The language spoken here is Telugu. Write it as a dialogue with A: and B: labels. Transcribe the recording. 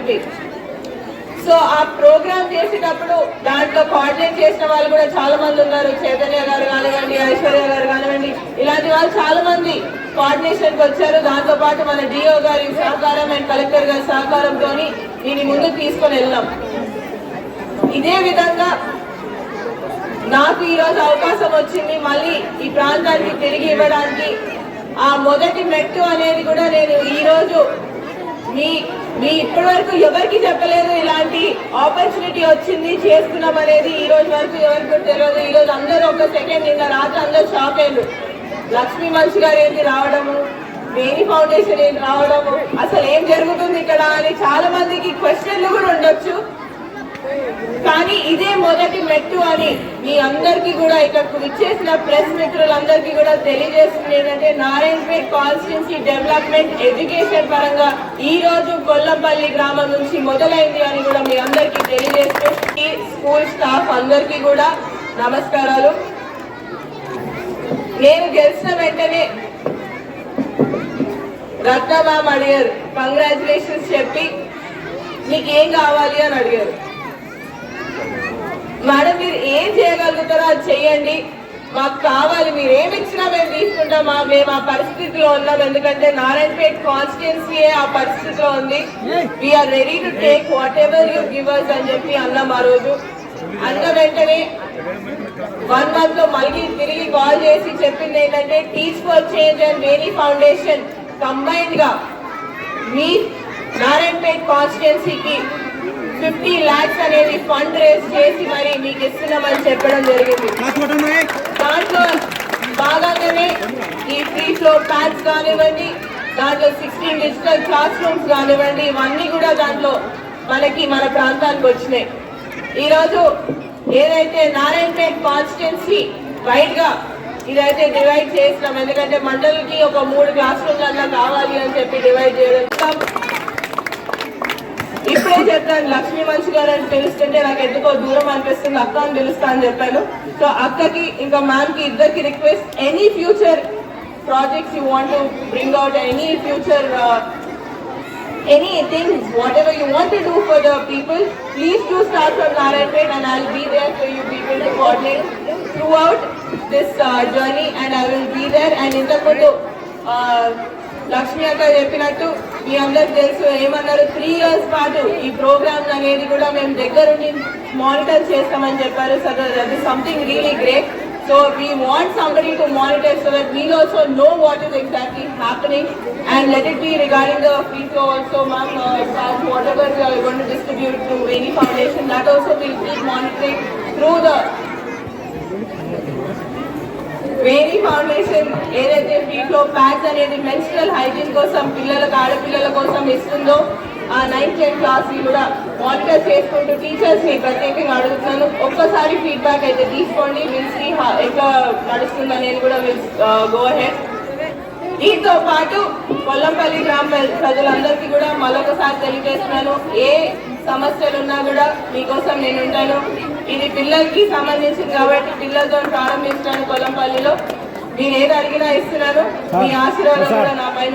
A: చెప్పి సో ఆ ప్రోగ్రామ్ చేసేటప్పుడు దాంట్లో కోఆర్డినేట్ చేసిన వాళ్ళు కూడా చాలా మంది ఉన్నారు. చైతన్య గారు కానివ్వండి ఐశ్వర్య గారు కానివ్వండి ఇలాంటి వాళ్ళు చాలా మంది కోఆర్డినేషన్కి వచ్చారు. దాంతో పాటు మన డిఓ గారి సహకారం అండ్ కలెక్టర్ గారి సహకారంతో దీన్ని ముందుకు తీసుకొని వెళ్ళాం ఇదే విధంగా నాకు ఈరోజు అవకాశం వచ్చింది. మళ్ళీ ఈ ప్రాంతానికి తిరిగి ఇవ్వడానికి ఆ మొదటి మెట్టు అనేది కూడా నేను ఈరోజు మీ మీ ఇప్పటి వరకు ఎవరికి చెప్పలేదు ఇలాంటి ఆపర్చునిటీ వచ్చింది చేస్తున్నాం అనేది ఈ రోజు వరకు ఎవరికి తెలియదు. ఈ రోజు అందరూ ఒక సెకండ్ నిన్న రాత్రి అందరూ షాక్ అయ్యారు. లక్ష్మీ మనిషి గారు ఏంటి రావడము? వేణి ఫౌండేషన్ ఏంటి రావడము? అసలు ఏం జరుగుతుంది ఇక్కడ అని చాలా మందికి క్వశ్చన్లు కూడా ఉండొచ్చు. కానీ ఇదే మొదటి మెట్టు అని మీ అందరికీ కూడా ఇక్కడకు విచ్చేసిన ప్రెస్ మిత్రులందరికీ కూడా తెలియజేస్తుంది ఏంటంటే నారాయణపేట్ కాన్స్టిట్యున్సీ డెవలప్మెంట్ ఎడ్యుకేషన్ పరంగా ఈ రోజు కొల్లంపల్లి గ్రామం నుంచి మొదలైంది అని కూడా మీ అందరికీ తెలియజేస్తూ ఈ స్కూల్ స్టాఫ్ అందరికీ కూడా నమస్కారాలు. నేను గెలిచిన వెంటనే రత్న మ్యామ్ అడిగారు. కంగ్రాచులేషన్స్ చెప్పి. మీకు ఏం కావాలి? అని అడిగారు. ఏం చేయగలుగుతారో అది చెయ్యండి. మాకు కావాలి మీరు ఏమి ఇచ్చినా మేము తీసుకుంటాం. మా మేము ఆ పరిస్థితిలో ఉన్నాం. ఎందుకంటే నారాయణపేట్ కాన్స్టిట్యున్సీ ఆ పరిస్థితిలో ఉంది. We are ready to take whatever you give us అని చెప్పి అన్నాం ఆ రోజు. అన్న వెంటనే వన్ మంత్లో మళ్ళీ తిరిగి కాల్ చేసి చెప్పింది ఏంటంటే teach for change and Veni foundation కంబైన్డ్గా మీ నారాయణపేట్ కాన్స్టిట్యున్సీకి ఫిఫ్టీ లాక్స్ అనేది ఫండ్ రేస్ చేసి మరి మీకు ఇస్తున్నామని చెప్పడం జరిగింది. దాంట్లో భాగంగానే ఈ ఫ్రీ ఫ్లోర్ ప్యాడ్స్ కానివ్వండి దాంట్లో సిక్స్టీన్ డిజిటల్ క్లాస్ రూమ్స్ కానివ్వండి ఇవన్నీ కూడా దాంట్లో మనకి మన ప్రాంతానికి వచ్చినాయి. ఈరోజు ఏదైతే నారాయణపేట్ కాన్స్టిట్యున్సీ వైడ్గా ఇదైతే డివైడ్ చేసినాం ఎందుకంటే మండలికి ఒక మూడు క్లాస్ రూమ్లు అన్నా కావాలి అని చెప్పి డివైడ్ చేయడం. ఇప్పుడే చెప్పాను లక్ష్మి మంచి గారు అని తెలుస్తుంటే నాకు ఎందుకో దూరం అనిపిస్తుంది అక్క అని పిలుస్తా అని చెప్పాను. సో అక్కకి ఇంకా మ్యామ్కి ఇద్దరికి request any future projects you want bring out any future anything whatever you want do for the people please to start from Narayanpet and I be there for you people to coordinate throughout this journey and I will be there and ఇంతకుముందు uh, లక్ష్మి అక్క చెప్పినట్టు మీ అందరికి తెలుసు ఏమన్నారు? త్రీ ఇయర్స్ పాటు ఈ ప్రోగ్రామ్ అనేది కూడా మేము దగ్గరుండి మానిటర్ చేస్తామని చెప్పారు. సార్ అది something really great so we want somebody to monitor so that we also know what is exactly happening and let it be regarding the also ma'am ever gonna distribute to any foundation that also we'll monitoring through the foundation ఏదైతే ఫీట్లో ప్యాక్స్ అనేది మెన్స్ట్రల్ హైజీన్ కోసం పిల్లలకు ఆడపిల్లల కోసం ఇస్తుందో ఆ నైన్త్ టెన్త్ క్లాస్ కూడా మానిటర్ చేసుకుంటూ టీచర్స్ని ప్రత్యేకంగా అడుగుతున్నాను. ఒక్కసారి ఫీడ్బ్యాక్ అయితే తీసుకోండి. విల్ సీ ఎట్లా నడుస్తుంది అనేది కూడా విల్ గో హెడ్ దీంతో పాటు కొల్లంపల్లి గ్రామ ప్రజలందరికీ కూడా మరొకసారి తెలియజేస్తున్నాను. ఏ సమస్యలు ఉన్నా కూడా మీకోసం నేను ఉంటాను ఇది పిల్లలకి సంబంధించింది కాబట్టి పిల్లలతో ప్రారంభించాను కొల్లంపల్లిలో. మీరు ఏది అడిగినా ఇస్తున్నాను మీ ఆశీర్వాదం కూడా నా పైన.